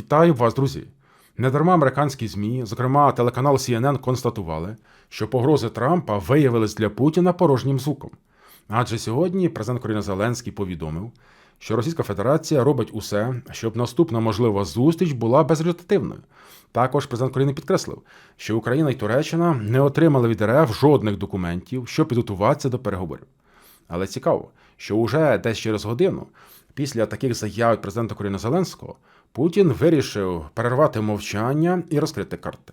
Вітаю вас, друзі! Недарма американські ЗМІ, зокрема телеканал CNN, констатували, що погрози Трампа виявились для Путіна порожнім звуком. Адже сьогодні президент України Зеленський повідомив, що Російська Федерація робить усе, щоб наступна можлива зустріч була безрезультативною. Також президент України підкреслив, що Україна і Туреччина не отримали від РФ жодних документів, щоб підготуватися до переговорів. Але цікаво, що уже десь через годину, після таких заяв президента України Зеленського, Путін вирішив перервати мовчання і розкрити карти.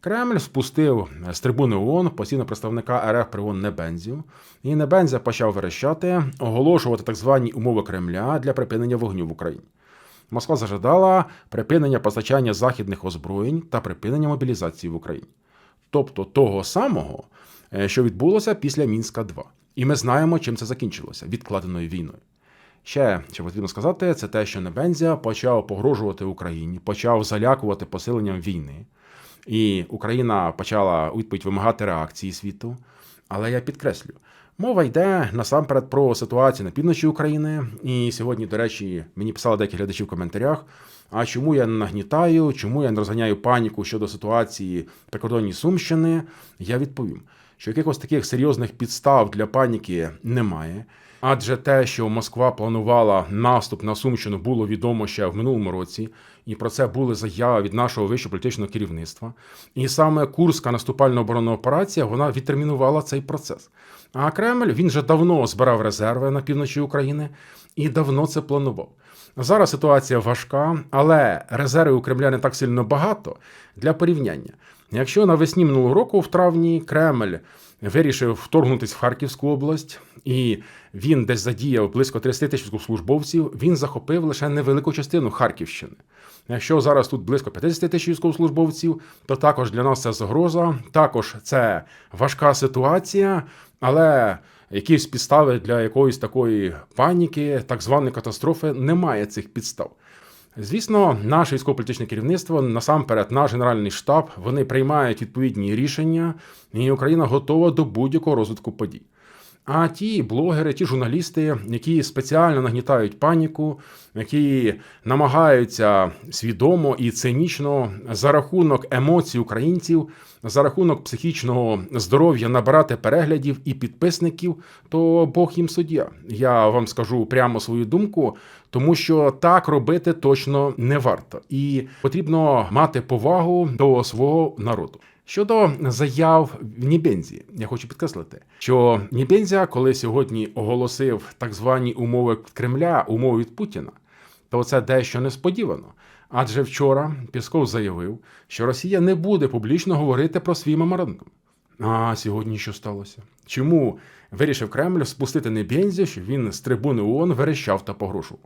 Кремль спустив з трибуни ООН постійного представника РФ при ООН Небензів, і Небензя почав верещати, оголошувати так звані умови Кремля для припинення вогню в Україні. Москва зажадала припинення постачання західних озброєнь та припинення мобілізації в Україні. Тобто того самого, е, що відбулося після Мінська 2 І ми знаємо, чим це закінчилося відкладеною війною. Ще що потрібно сказати, це те, що Небензя почав погрожувати Україні, почав залякувати посиленням війни, і Україна почала у відповідь вимагати реакції світу. Але я підкреслю, мова йде насамперед про ситуацію на півночі України. І сьогодні, до речі, мені писали деякі глядачі в коментарях. А чому я не нагнітаю, чому я не розганяю паніку щодо ситуації при кордоні Сумщини? Я відповім, що якихось таких серйозних підстав для паніки немає. Адже те, що Москва планувала наступ на Сумщину, було відомо ще в минулому році, і про це були заяви від нашого вищого політичного керівництва. І саме Курська наступальна оборонна операція вона відтермінувала цей процес. А Кремль він вже давно збирав резерви на півночі України і давно це планував. Зараз ситуація важка, але резервів у Кремля не так сильно багато для порівняння. Якщо навесні минулого року, в травні, Кремль вирішив вторгнутися в Харківську область, і він десь задіяв близько 30 тисяч службовців, він захопив лише невелику частину Харківщини. Якщо зараз тут близько 50 тисяч військовослужбовців, то також для нас це загроза, також це важка ситуація, але якісь підстави для якоїсь такої паніки, так званої катастрофи, немає цих підстав. Звісно, наше військово-політичне керівництво, насамперед, наш генеральний штаб, вони приймають відповідні рішення, і Україна готова до будь-якого розвитку подій. А ті блогери, ті журналісти, які спеціально нагнітають паніку, які намагаються свідомо і цинічно за рахунок емоцій українців, за рахунок психічного здоров'я набирати переглядів і підписників, то Бог їм суддя. Я вам скажу прямо свою думку, тому що так робити точно не варто, і потрібно мати повагу до свого народу. Щодо заяв Нібензі, я хочу підкреслити, що Нібензя, коли сьогодні оголосив так звані умови Кремля, умови від Путіна, то це дещо несподівано. Адже вчора Пісков заявив, що Росія не буде публічно говорити про свій меморандум. А сьогодні що сталося? Чому вирішив Кремль спустити Небензі, що він з трибуни ООН верещав та погрожував?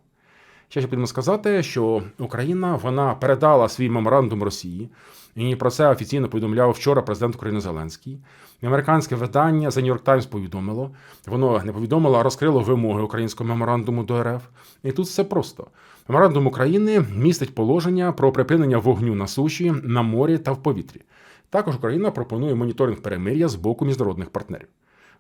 Ще потрібно сказати, що Україна вона передала свій меморандум Росії, і про це офіційно повідомляв вчора президент України Зеленський. Американське видання The New York Times повідомило. Воно не повідомило, а розкрило вимоги українського меморандуму до РФ. І тут все просто. Меморандум України містить положення про припинення вогню на суші, на морі та в повітрі. Також Україна пропонує моніторинг перемир'я з боку міжнародних партнерів.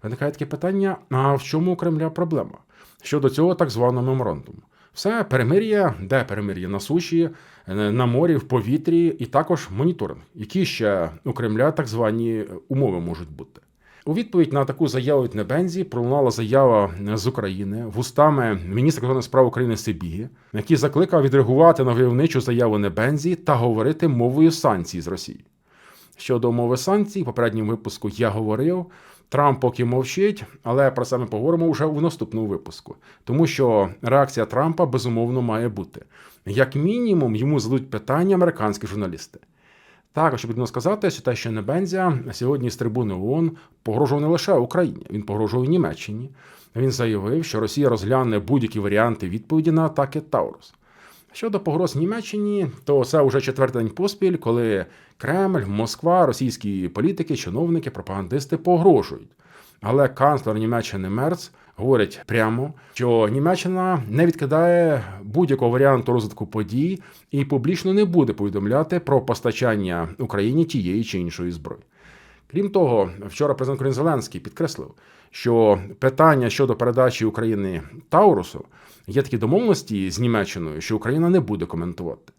Виникає таке питання: а в чому у Кремля проблема щодо цього так званого меморандуму? Все перемир'я, де перемир'я на суші, на морі, в повітрі, і також моніторинг, які ще у Кремля так звані умови можуть бути. У відповідь на таку заяву від Небензі пролунала заява з України вустами міністра кордонних справ України Сибіги, який закликав відреагувати на войовничу заяву Небензі та говорити мовою санкцій з Росії. Щодо мови санкцій, в попередньому випуску я говорив. Трамп поки мовчить, але про це ми поговоримо вже у наступному випуску, тому що реакція Трампа безумовно має бути. Як мінімум, йому зададуть питання американські журналісти. Також потрібно сказати, що те, що Небензя сьогодні з трибуни ООН погрожував не лише Україні, він погрожував Німеччині. Він заявив, що Росія розгляне будь-які варіанти відповіді на атаки Таурус. Щодо погроз Німеччині, то це вже четвертий день поспіль, коли Кремль, Москва, російські політики, чиновники, пропагандисти погрожують. Але канцлер Німеччини Мерц говорить прямо, що Німеччина не відкидає будь-якого варіанту розвитку подій і публічно не буде повідомляти про постачання Україні тієї чи іншої зброї. Крім того, вчора президент України Зеленський підкреслив, що питання щодо передачі України Таурусу є такі домовленості з Німеччиною, що Україна не буде коментувати.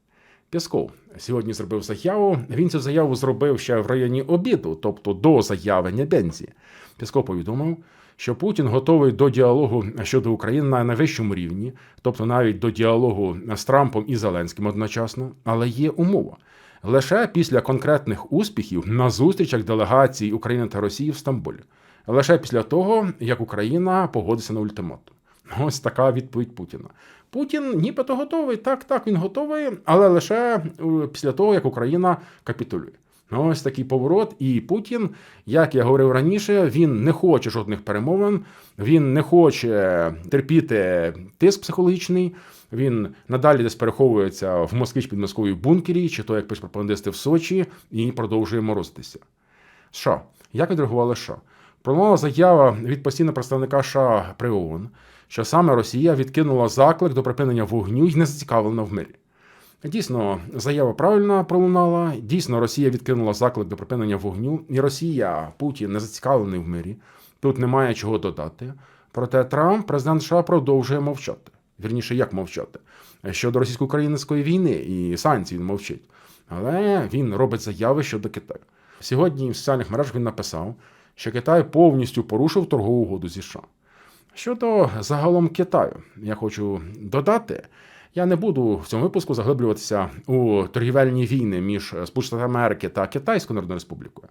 Пєсков сьогодні зробив заяву. Він цю заяву зробив ще в районі обіду, тобто до заяви Небензі. Пєсков повідомив, що Путін готовий до діалогу щодо України на найвищому рівні, тобто навіть до діалогу з Трампом і Зеленським одночасно, але є умова. Лише після конкретних успіхів на зустрічах делегацій України та Росії в Стамбулі, лише після того, як Україна погодиться на ультиматум. Ось така відповідь Путіна. Путін нібито готовий, так, так, він готовий, але лише е, після того, як Україна капітулює. Ось такий поворот. І Путін, як я говорив раніше, він не хоче жодних перемовин, він не хоче терпіти тиск психологічний. Він надалі десь переховується в Москві чи під Москвою бункері, чи то як пишуть пропагандисти в Сочі, і продовжує морозитися. США. Як відреагували США? Пролунала заява від постійного представника США при ООН, що саме Росія відкинула заклик до припинення вогню і не зацікавлена в мирі. Дійсно, заява правильно пролунала. Дійсно, Росія відкинула заклик до припинення вогню, і Росія, Путін не зацікавлений в мирі. Тут немає чого додати. Проте Трамп, президент США, продовжує мовчати. Вірніше, як мовчати щодо російсько-української війни і санкцій він мовчить. Але він робить заяви щодо Китаю. Сьогодні в соціальних мережах він написав, що Китай повністю порушив торгову угоду зі США. Щодо загалом Китаю, я хочу додати. Я не буду в цьому випуску заглиблюватися у торгівельні війни між Сполученими Америки та Китайською Народною Республікою.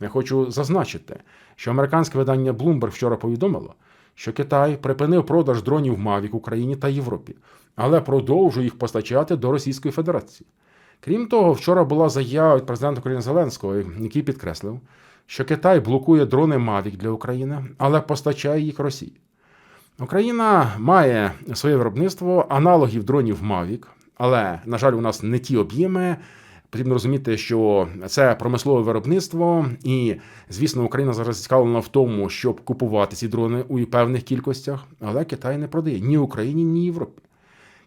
Я хочу зазначити, що американське видання Bloomberg вчора повідомило, що Китай припинив продаж дронів Mavic Україні та Європі, але продовжує їх постачати до Російської Федерації. Крім того, вчора була заява від президента України Зеленського, який підкреслив, що Китай блокує дрони Mavic для України, але постачає їх Росії. Україна має своє виробництво аналогів дронів Mavic, але, на жаль, у нас не ті об'єми. Потрібно розуміти, що це промислове виробництво, і, звісно, Україна зараз зацікавлена в тому, щоб купувати ці дрони у певних кількостях, але Китай не продає ні Україні, ні Європі.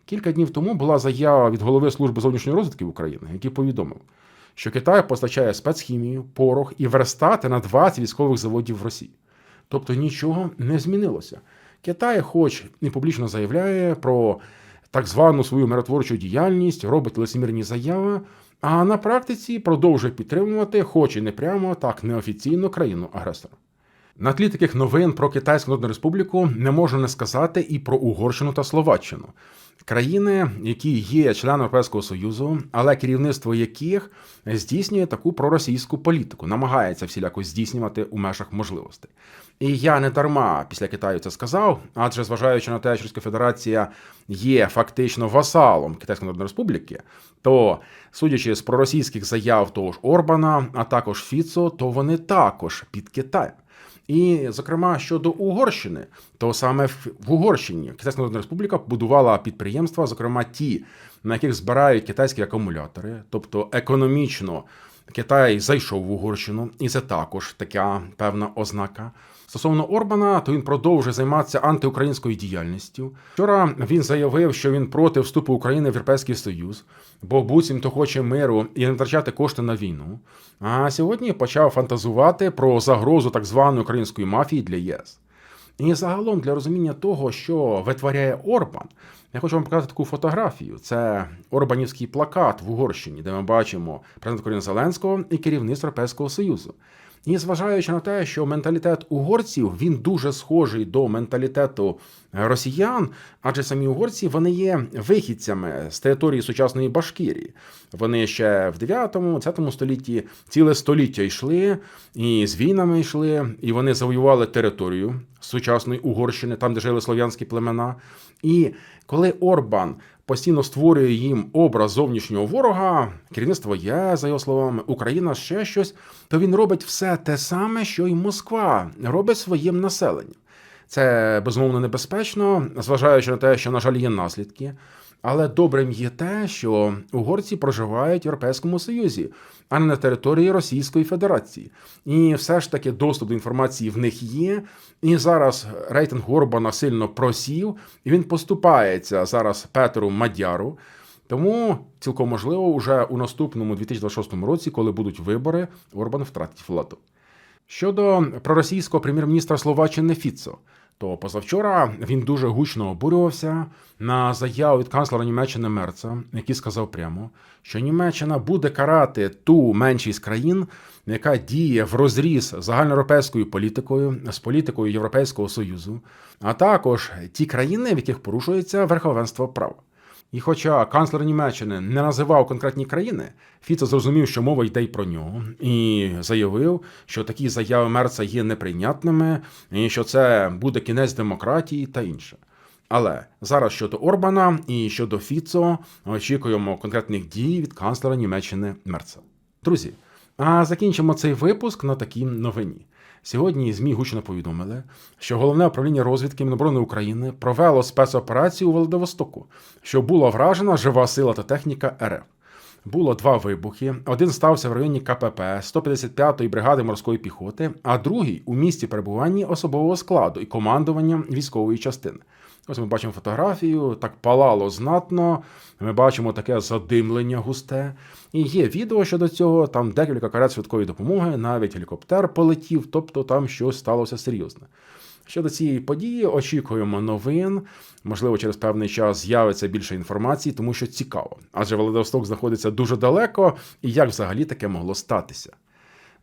Кілька днів тому була заява від голови служби зовнішньої розвитки України, який повідомив, що Китай постачає спецхімію, порох і верстати на 20 військових заводів в Росії. Тобто нічого не змінилося. Китай, хоч і публічно заявляє про так звану свою миротворчу діяльність, робить лицемірні заяви, а на практиці продовжує підтримувати, хоч і не прямо, так неофіційно країну агресора. На тлі таких новин про Китайську Народну Республіку не можна не сказати і про Угорщину та Словаччину. Країни, які є членами Європейського Союзу, але керівництво яких здійснює таку проросійську політику, намагається всіляко здійснювати у межах можливостей. І я не дарма після Китаю це сказав, адже зважаючи на те, що Російська Федерація є фактично васалом Китайської Народної Республіки, то судячи з проросійських заяв того ж Орбана, а також Фіцо, то вони також під Китаєм. І, зокрема, щодо Угорщини, то саме в Угорщині Китайська Народна Республіка будувала підприємства, зокрема ті, на яких збирають китайські акумулятори, тобто економічно Китай зайшов в Угорщину, і це також така певна ознака. Стосовно Орбана, то він продовжує займатися антиукраїнською діяльністю. Вчора він заявив, що він проти вступу України в Європейський Союз, бо буцімто хоче миру і не втрачати кошти на війну. А сьогодні почав фантазувати про загрозу так званої української мафії для ЄС. І загалом для розуміння того, що витворяє Орбан, я хочу вам показати таку фотографію. Це Орбанівський плакат в Угорщині, де ми бачимо президента України Зеленського і керівництва Європейського Союзу. І зважаючи на те, що менталітет угорців він дуже схожий до менталітету росіян, адже самі угорці вони є вихідцями з території сучасної Башкірії. Вони ще в 9-10 столітті ціле століття йшли і з війнами йшли, і вони завоювали територію сучасної Угорщини, там де жили слов'янські племена. І коли Орбан постійно створює їм образ зовнішнього ворога, керівництво є, за його словами, Україна ще щось, то він робить все те саме, що й Москва робить своїм населенням. Це безумовно небезпечно, зважаючи на те, що, на жаль, є наслідки. Але добрим є те, що угорці проживають в Європейському Союзі, а не на території Російської Федерації. І все ж таки доступ до інформації в них є. І зараз рейтинг Орбана сильно просів, і він поступається зараз Петру Мадяру. Тому цілком можливо, уже у наступному 2026 році, коли будуть вибори, Орбан втратить владу. Щодо проросійського прем'єр-міністра Словаччини Фіцо, то позавчора він дуже гучно обурювався на заяву від канцлера Німеччини Мерца, який сказав прямо, що Німеччина буде карати ту меншість країн, яка діє в розріз загальноєвропейською політикою, з політикою Європейського Союзу, а також ті країни, в яких порушується верховенство права. І хоча канцлер Німеччини не називав конкретні країни, Фіцо зрозумів, що мова йде й про нього, і заявив, що такі заяви Мерца є неприйнятними, і що це буде кінець демократії та інше. Але зараз щодо Орбана і щодо Фіцо очікуємо конкретних дій від канцлера Німеччини Мерца. Друзі, а закінчимо цей випуск на такій новині. Сьогодні ЗМІ гучно повідомили, що головне управління розвідки Міноборони України провело спецоперацію у Владивостоку, що була вражена жива сила та техніка РФ. Було два вибухи. Один стався в районі КПП 155-ї бригади морської піхоти, а другий у місті перебування особового складу і командування військової частини. Ось ми бачимо фотографію, так палало знатно. Ми бачимо таке задимлення густе. І є відео щодо цього. Там декілька карет швидкої допомоги, навіть гелікоптер полетів, тобто там щось сталося серйозне. Щодо цієї події, очікуємо новин. Можливо, через певний час з'явиться більше інформації, тому що цікаво. Адже Владивосток знаходиться дуже далеко, і як взагалі таке могло статися.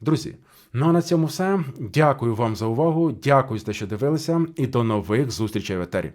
Друзі, ну а на цьому все. Дякую вам за увагу. Дякую за те, що дивилися, і до нових зустрічей в етері.